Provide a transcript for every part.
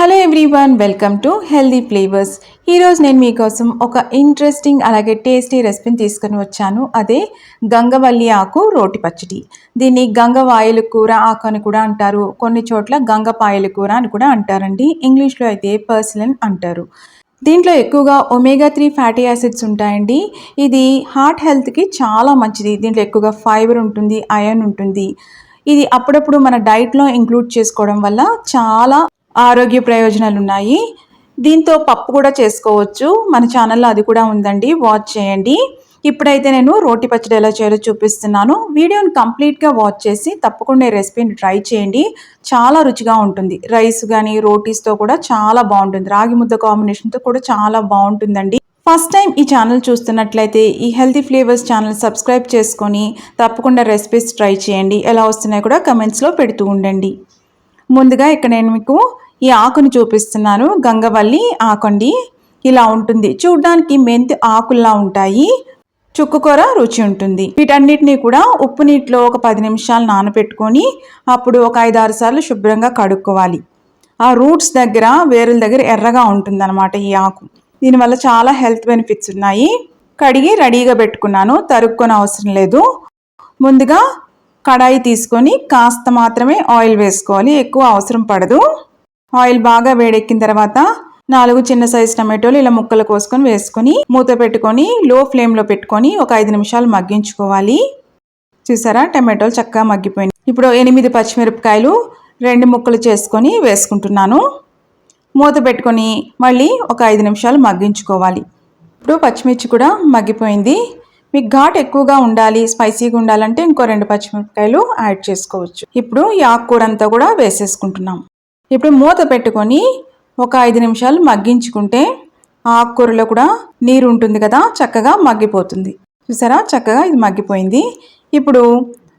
Hello everyone welcome to healthy flavours ఈరోజు నేను మీకోసం ఒక ఇంట్రెస్టింగ్ అలాగే టేస్టీ రెసిపీని తీసుకొని వచ్చాను. అదే గంగవల్లి ఆకు రోటి పచ్చడి. దీన్ని గంగవాయల కూర ఆకు అని కూడా అంటారు. కొన్ని చోట్ల గంగపాయల కూర అని కూడా అంటారండి. ఇంగ్లీష్లో అయితే పర్సిలన్ అంటారు. దీంట్లో ఎక్కువగా ఒమేగా త్రీ ఫ్యాటీ యాసిడ్స్ ఉంటాయండి. ఇది హార్ట్ హెల్త్కి చాలా మంచిది. దీంట్లో ఎక్కువగా ఫైబర్ ఉంటుంది ఐరన్ ఉంటుంది. ఇది అప్పుడప్పుడు మన డైట్లో ఇంక్లూడ్ చేసుకోవడం వల్ల చాలా ఆరోగ్య ప్రయోజనాలు ఉన్నాయి దీంతో పప్పు కూడా చేసుకోవచ్చు. మన ఛానల్లో అది కూడా ఉందండి. వాచ్ చేయండి. ఇప్పుడైతే నేను రోటి పచ్చడి ఎలా చేయాలో చూపిస్తున్నాను. వీడియోని కంప్లీట్గా వాచ్ చేసి తప్పకుండా ఈ రెసిపీని ట్రై చేయండి. చాలా రుచిగా ఉంటుంది. రైస్ కానీ రోటీస్తో కూడా చాలా బాగుంటుంది. రాగి ముద్ద కాంబినేషన్తో కూడా చాలా బాగుంటుందండి. ఫస్ట్ టైం ఈ ఛానల్ చూస్తున్నట్లయితే ఈ హెల్తీ ఫ్లేవర్స్ ఛానల్ సబ్స్క్రైబ్ చేసుకొని తప్పకుండా రెసిపీస్ ట్రై చేయండి. ఎలా వస్తున్నాయో కూడా కమెంట్స్లో పెడుతూ ఉండండి. ముందుగా ఇక్కడ నేను మీకు ఈ ఆకుని చూపిస్తున్నాను గంగవల్లి ఆకండి ఇలా ఉంటుంది. చూడ్డానికి మెంతి ఆకుల్లా ఉంటాయి. చుక్కుకూర రుచి ఉంటుంది. వీటన్నిటిని కూడా ఉప్పు నీటిలో ఒక పది నిమిషాలు నానబెట్టుకొని అప్పుడు ఒక ఐదు ఆరు సార్లు శుభ్రంగా కడుక్కోవాలి. ఆ రూట్స్ దగ్గర వేరుల దగ్గర ఎర్రగా ఉంటుందన్నమాట ఈ ఆకు. దీనివల్ల చాలా హెల్త్ బెనిఫిట్స్ ఉన్నాయి. కడిగి రెడీగా పెట్టుకున్నాను. తరుక్కొని అవసరం లేదు. ముందుగా కడాయి తీసుకొని కాస్త మాత్రమే ఆయిల్ వేసుకోవాలి. ఎక్కువ అవసరం పడదు. ఆయిల్ బాగా వేడెక్కిన తర్వాత నాలుగు చిన్న సైజు టమాటోలు ఇలా ముక్కలు కోసుకొని వేసుకొని మూత పెట్టుకొని లో ఫ్లేమ్లో పెట్టుకొని ఒక ఐదు నిమిషాలు మగ్గించుకోవాలి. చూసారా? టమాటోలు చక్కగా మగ్గిపోయింది ఇప్పుడు ఎనిమిది పచ్చిమిరపకాయలు రెండు ముక్కలు చేసుకొని వేసుకుంటున్నాను. మూత పెట్టుకొని మళ్ళీ ఒక ఐదు నిమిషాలు మగ్గించుకోవాలి. ఇప్పుడు పచ్చిమిర్చి కూడా మగ్గిపోయింది. మీకు ఘాట్ ఎక్కువగా ఉండాలి స్పైసీగా ఉండాలంటే ఇంకో రెండు పచ్చిమిరపకాయలు యాడ్ చేసుకోవచ్చు. ఇప్పుడు ఈ ఆకుకూర అంతా కూడా వేసేసుకుంటున్నాం. ఇప్పుడు మూత పెట్టుకొని ఒక ఐదు నిమిషాలు మగ్గించుకుంటే ఆకుకూరలో కూడా నీరు ఉంటుంది కదా చక్కగా మగ్గిపోతుంది. చూసారా? చక్కగా ఇది మగ్గిపోయింది. ఇప్పుడు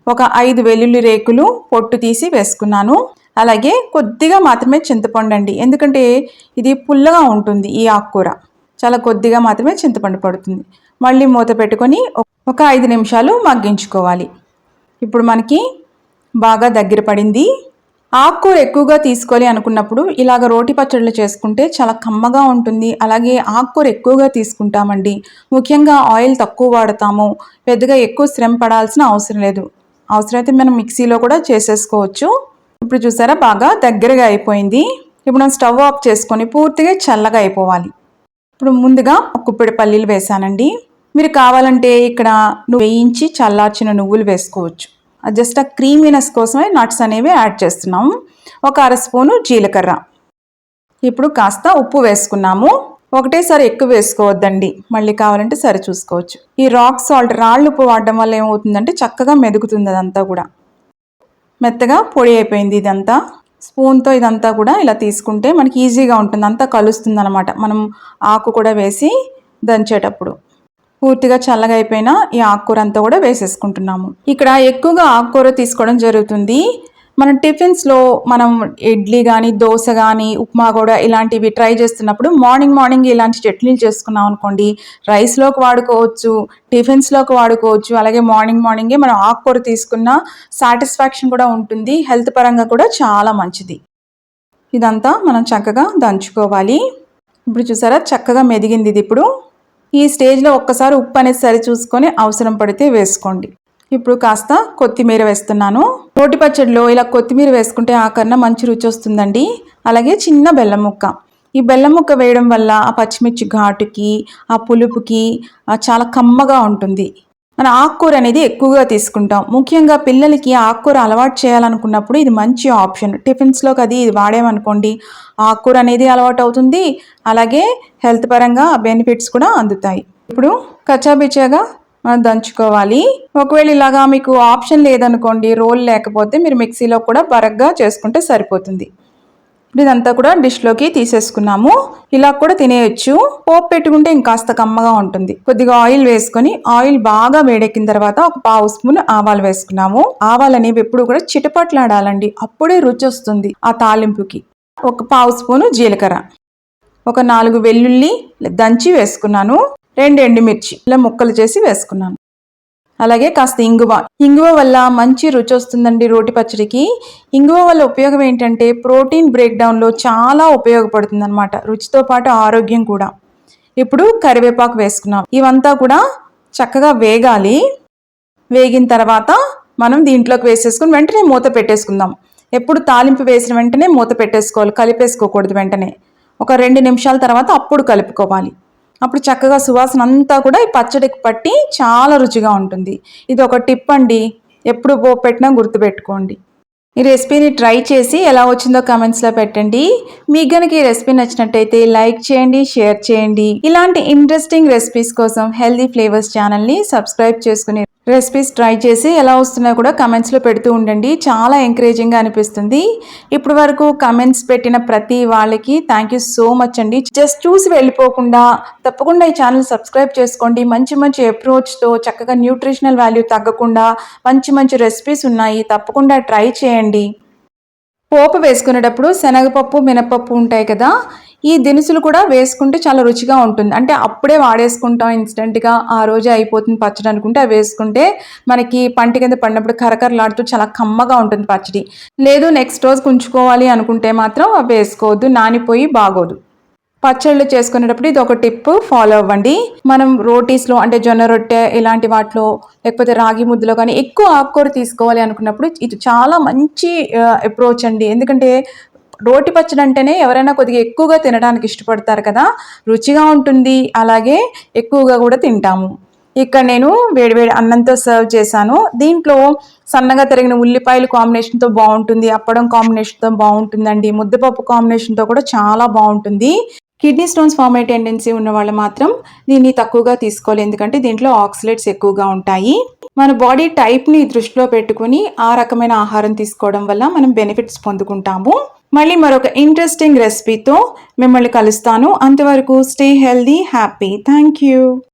ఒక ఐదు వెల్లుల్లి రేకులు పొట్టు తీసి వేసుకున్నాను. అలాగే కొద్దిగా మాత్రమే చింతపండు అండి. ఎందుకంటే ఇది పుల్లగా ఉంటుంది ఈ ఆకుకూర. చాలా కొద్దిగా మాత్రమే చింతపండు పడుతుంది. మళ్ళీ మూత పెట్టుకొని ఒక ఐదు నిమిషాలు మగ్గించుకోవాలి. ఇప్పుడు మనకి బాగా దగ్గర పడింది. ఆకుకూర ఎక్కువగా తీసుకోవాలి అనుకున్నప్పుడు ఇలాగ రోటి పచ్చళ్ళు చేసుకుంటే చాలా కమ్మగా ఉంటుంది. అలాగే ఆకుకూర ఎక్కువగా తీసుకుంటామండి. ముఖ్యంగా ఆయిల్ తక్కువ వాడతాము. పెద్దగా ఎక్కువ శ్రమ పడాల్సిన అవసరం లేదు. అవసరమైతే మనం మిక్సీలో కూడా చేసేసుకోవచ్చు. ఇప్పుడు చూసారా బాగా దగ్గరగా అయిపోయింది. ఇప్పుడు మనం స్టవ్ ఆఫ్ చేసుకొని పూర్తిగా చల్లగా అయిపోవాలి. ఇప్పుడు ముందుగా ఒక కుప్పిడి పల్లీలు వేసానండి మీరు కావాలంటే ఇక్కడ నువ్వు వేయించి చల్లార్చిన నువ్వులు వేసుకోవచ్చు. జస్ట్ ఆ క్రీమీనెస్ కోసమే నట్స్ అనేవి యాడ్ చేస్తున్నాం. ఒక అర స్పూను జీలకర్ర. ఇప్పుడు కాస్త ఉప్పు వేసుకున్నాము. ఒకటేసారి ఎక్కువ వేసుకోవద్దండి. మళ్ళీ కావాలంటే సరి చూసుకోవచ్చు. ఈ రాక్ సాల్ట్ రాళ్ళు ఉప్పు వాడడం వల్ల ఏమవుతుందంటే చక్కగా మెదుగుతుంది అదంతా కూడా. మెత్తగా పొడి అయిపోయింది ఇదంతా. స్పూన్తో ఇదంతా కూడా ఇలా తీసుకుంటే మనకి ఈజీగా ఉంటుంది. అంతా కలుస్తుంది అనమాట మనం ఆకు కూడా వేసి దంచేటప్పుడు. పూర్తిగా చల్లగా అయిపోయిన ఈ ఆకుకూర అంతా కూడా వేసేసుకుంటున్నాము. ఇక్కడ ఎక్కువగా ఆకుకూర తీసుకోవడం జరుగుతుంది. మనం టిఫిన్స్లో మనం ఇడ్లీ కానీ దోశ కానీ ఉప్మా కూడా ఇలాంటివి ట్రై చేస్తున్నప్పుడు మార్నింగ్ మార్నింగ్ ఇలాంటి చట్నీలు చేసుకున్నాం అనుకోండి రైస్లోకి వాడుకోవచ్చు టిఫిన్స్లోకి వాడుకోవచ్చు అలాగే మార్నింగ్ మార్నింగే మనం ఆకుకూర తీసుకున్న సాటిస్ఫాక్షన్ కూడా ఉంటుంది హెల్త్ పరంగా కూడా చాలా మంచిది. ఇదంతా మనం చక్కగా దంచుకోవాలి. ఇప్పుడు చూసారా చక్కగా మెదిగింది ఇది ఇప్పుడు. ఈ స్టేజ్లో ఒక్కసారి ఉప్పు అనేది సరి చూసుకొని అవసరం పడితే వేసుకోండి. ఇప్పుడు కాస్త కొత్తిమీర వేస్తున్నాను. రోటి పచ్చడిలో ఇలా కొత్తిమీర వేసుకుంటే ఆ కన్నా మంచి రుచి వస్తుందండి. అలాగే చిన్న బెల్లం ముక్క. ఈ బెల్లం ముక్క వేయడం వల్ల ఆ పచ్చిమిర్చి ఘాటుకి ఆ పులుపుకి చాలా కమ్మగా ఉంటుంది. మన ఆకుకూర అనేది ఎక్కువగా తీసుకుంటాం. ముఖ్యంగా పిల్లలకి ఆకుకూర అలవాటు చేయాలనుకున్నప్పుడు ఇది మంచి ఆప్షన్. టిఫిన్స్లోకి అది ఇది వాడామనుకోండి ఆకుకూర అనేది అలవాటు అవుతుంది. అలాగే హెల్త్ పరంగా బెనిఫిట్స్ కూడా అందుతాయి. ఇప్పుడు కచ్చాబిచ్చాగా మనం దంచుకోవాలి. ఒకవేళ ఇలాగా మీకు ఆప్షన్ లేదనుకోండి రోల్ లేకపోతే మీరు మిక్సీలో కూడా బరగ్గా చేసుకుంటే సరిపోతుంది. ఇదంతా కూడా డిష్లోకి తీసేసుకున్నాము. ఇలా కూడా తినేయచ్చు. పోపు పెట్టుకుంటే ఇంకాస్త కమ్మగా ఉంటుంది. కొద్దిగా ఆయిల్ వేసుకొని ఆయిల్ బాగా వేడెక్కిన తర్వాత ఒక పావు స్పూన్ ఆవాలు వేసుకున్నాము. ఆవాలు అనేవి ఎప్పుడు కూడా చిటపట్లాడాలండి. అప్పుడే రుచి వస్తుంది ఆ తాలింపుకి. ఒక పావు స్పూను జీలకర్ర. ఒక నాలుగు వెల్లుల్లి దంచి వేసుకున్నాను. రెండు ఎండుమిర్చి. ఇలా ముక్కలు చేసి వేసుకున్నాను. అలాగే కాస్త ఇంగువ. ఇంగువ వల్ల మంచి రుచి వస్తుందండి రోటి పచ్చడికి. ఇంగువ వల్ల ఉపయోగం ఏంటంటే ప్రోటీన్ బ్రేక్ డౌన్లో చాలా ఉపయోగపడుతుంది అనమాట రుచితో పాటు ఆరోగ్యం కూడా. ఇప్పుడు కరివేపాకు వేసుకున్నాం. ఇవంతా కూడా చక్కగా వేగాలి. వేగిన తర్వాత మనం దీంట్లోకి వేసేసుకుని వెంటనే మూత పెట్టేసుకుందాం. ఎప్పుడు తాలింపు వేసిన వెంటనే మూత పెట్టేసుకోవాలి. కలిపేసుకోకూడదు వెంటనే. ఒక రెండు నిమిషాల తర్వాత అప్పుడు కలుపుకోవాలి. అప్పుడు చక్కగా సువాసన అంతా కూడా ఈ పచ్చడికి పట్టి చాలా రుచిగా ఉంటుంది. ఇది ఒక టిప్ అండి. ఎప్పుడు పో పెట్టినా గుర్తుపెట్టుకోండి. ఈ రెసిపీని ట్రై చేసి ఎలా వచ్చిందో కమెంట్స్లో పెట్టండి. మీకు గనక ఈ రెసిపీ నచ్చినట్టయితే లైక్ చేయండి షేర్ చేయండి. ఇలాంటి ఇంట్రెస్టింగ్ రెసిపీస్ కోసం హెల్దీ ఫ్లేవర్స్ ఛానల్ని సబ్స్క్రైబ్ చేసుకుని రెసిపీస్ ట్రై చేసి ఎలా వస్తున్నా కూడా కమెంట్స్లో పెడుతూ ఉండండి. చాలా ఎంకరేజింగ్గా అనిపిస్తుంది. ఇప్పటి వరకు కమెంట్స్ పెట్టిన ప్రతి వాళ్ళకి థ్యాంక్ యూ సో మచ్ అండి. జస్ట్ చూసి వెళ్ళిపోకుండా తప్పకుండా ఈ ఛానల్ సబ్స్క్రైబ్ చేసుకోండి. మంచి మంచి అప్రోచ్తో చక్కగా న్యూట్రిషనల్ వాల్యూ తగ్గకుండా మంచి మంచి రెసిపీస్ ఉన్నాయి. తప్పకుండా ట్రై చేయండి. పోపు వేసుకునేటప్పుడు శనగపప్పు మినపప్పు ఉంటాయి కదా ఈ దినుసులు కూడా వేసుకుంటే చాలా రుచిగా ఉంటుంది. అంటే అప్పుడే వాడేసుకుంటాం ఇన్స్టెంట్గా ఆ రోజే అయిపోతుంది పచ్చడి అనుకుంటే అవి వేసుకుంటే మనకి పంట కింద పడినప్పుడు కరకరలాడుతూ చాలా కమ్మగా ఉంటుంది పచ్చడి. లేదు నెక్స్ట్ రోజు ఉంచుకోవాలి అనుకుంటే మాత్రం అవి వేసుకోవద్దు నానిపోయి బాగోదు. పచ్చళ్ళు చేసుకునేటప్పుడు ఇది ఒక టిప్ ఫాలో అవ్వండి. మనం రోటీస్లో అంటే జొన్న రొట్టె ఇలాంటి వాటిలో లేకపోతే రాగి ముద్దలో కానీ ఎక్కువ ఆకుకూర తీసుకోవాలి అనుకున్నప్పుడు ఇది చాలా మంచి అప్రోచ్ అండి. ఎందుకంటే రోటి పచ్చడి అంటేనే ఎవరైనా కొద్దిగా ఎక్కువగా తినడానికి ఇష్టపడతారు కదా. రుచిగా ఉంటుంది. అలాగే ఎక్కువగా కూడా తింటాము. ఇక్కడ నేను వేడివేడి అన్నంతో సర్వ్ చేశాను. దీంట్లో సన్నగా తరిగిన ఉల్లిపాయలు కాంబినేషన్తో బాగుంటుంది. అప్పడం కాంబినేషన్తో బాగుంటుందండి. ముద్దపప్పు కాంబినేషన్తో కూడా చాలా బాగుంటుంది. కిడ్నీ స్టోన్స్ ఫామ్ అయ్యే టెండెన్సీ ఉన్న వాళ్ళు మాత్రం దీన్ని తక్కువగా తీసుకోవాలి. ఎందుకంటే దీంట్లో ఆక్సిలేట్స్ ఎక్కువగా ఉంటాయి. మన బాడీ టైప్ని దృష్టిలో పెట్టుకుని ఆ రకమైన ఆహారం తీసుకోవడం వల్ల మనం బెనిఫిట్స్ పొందుకుంటాము. మళ్ళీ మరొక ఇంట్రెస్టింగ్ రెసిపీతో మిమ్మల్ని కలుస్తాను. అంతవరకు stay healthy happy. Thank you.